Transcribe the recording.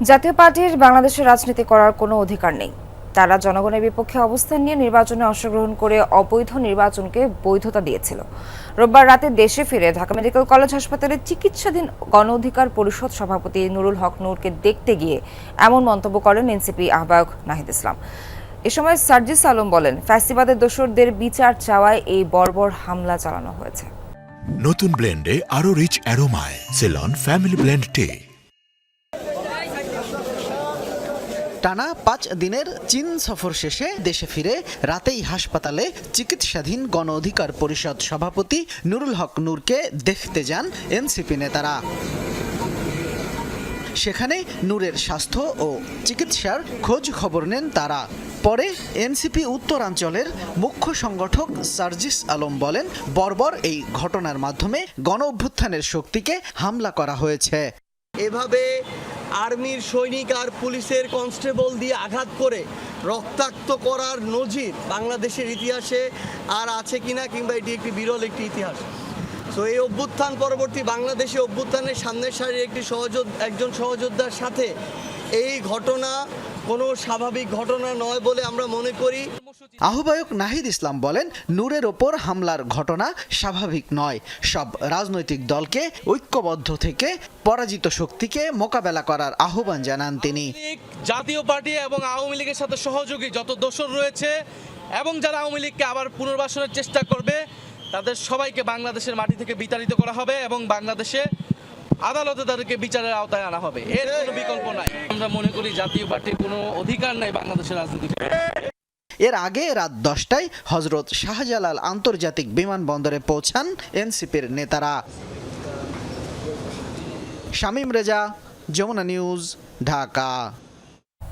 জাতীয় পার্টির বাংলাদেশের রাজনীতি করার কোনো অধিকার নেই। তারা জনগণের বিপক্ষে অবস্থান নিয়ে নির্বাচনে অংশগ্রহণ করে অবৈধ নির্বাচনকে বৈধতা দিয়েছিল। রোববার রাতে দেশে ফিরে ঢাকা মেডিকেল কলেজ হাসপাতালে চিকিৎসাধীন গণ অধিকার পরিষদ সভাপতি নুরুল হক নূরকে দেখতে গিয়ে এমন মন্তব্য করেন এনসিপি আহ্বায়ক নাহিদ ইসলাম। এ সময় সার্জিস আলম বলেন, ফ্যাসিবাদের দোসরদের বিচার চাওয়ায় এই বর্বর হামলা চালানো হয়েছে। নতুন ব্লেন্ডে আরও রিচ অ্যারোমায়, সেলন, ফ্যামিলি ব্লেন্ড টে। টানা পাঁচ দিনের চীন সফর শেষে দেশে ফিরে রাতেই হাসপাতালে চিকিৎসাধীন গণ অধিকার পরিষদ সভাপতি নুরুল হক নূরকে দেখতে যান এনসিপি নেতারা। সেখানে নূরের স্বাস্থ্য ও চিকিৎসার খোঁজ খবর নেন তারা। পরে এনসিপি উত্তরাঞ্চলের মুখ্য সংগঠক সার্জিস আলম বলেন, বর্বর এই ঘটনার মাধ্যমে গণ অভ্যুত্থানের শক্তিকে হামলা করা হয়েছে। এভাবে আর্মির সৈনিক আর পুলিশের কনস্টেবল দিয়ে আঘাত করে রক্তাক্ত করার নজির বাংলাদেশের ইতিহাসে আর আছে কি না কিংবা এটি একটি বিরল একটি ইতিহাস। তো এই অভ্যুত্থান পরবর্তী বাংলাদেশে অভ্যুত্থানের সামনের সারির একটি সহযোদ্ধ একজন সহযোদ্ধার সাথে এই ঘটনা কোনো স্বাভাবিক ঘটনা নয় বলে আমরা মনে করি। আহ্বায়ক নাহিদ ইসলাম বলেন নূরের ওপর হামলার ঘটনা স্বাভাবিক নয়। সব রাজনৈতিক দলকে ঐক্যবদ্ধ থেকে পরাজিত শক্তিকে মোকাবেলা করার আহ্বান জানান তিনি। জাতীয় পার্টি এবং আওয়ামী লীগের সাথে সহযোগী যত দোষর রয়েছে এবং যারা আওয়ামী লীগকে আবার পুনর্বাসনের চেষ্টা করবে তাদের সবাইকে বাংলাদেশের মাটি থেকে বিতাড়িত করা হবে এবং বাংলাদেশে আদালতে তাদেরকে বিচারের আওতায় আনা হবে। এর কোনো বিকল্প নাই। আমরা মনে করি জাতীয় পার্টির কোনো অধিকার নাই বাংলাদেশের রাজনীতি এর আগে রাত দশটায় হজরত শাহজালাল আন্তর্জাতিক বিমানবন্দরে পৌঁছান এনসিপির নেতারা। শামীম রেজা, যমুনা নিউজ, ঢাকা।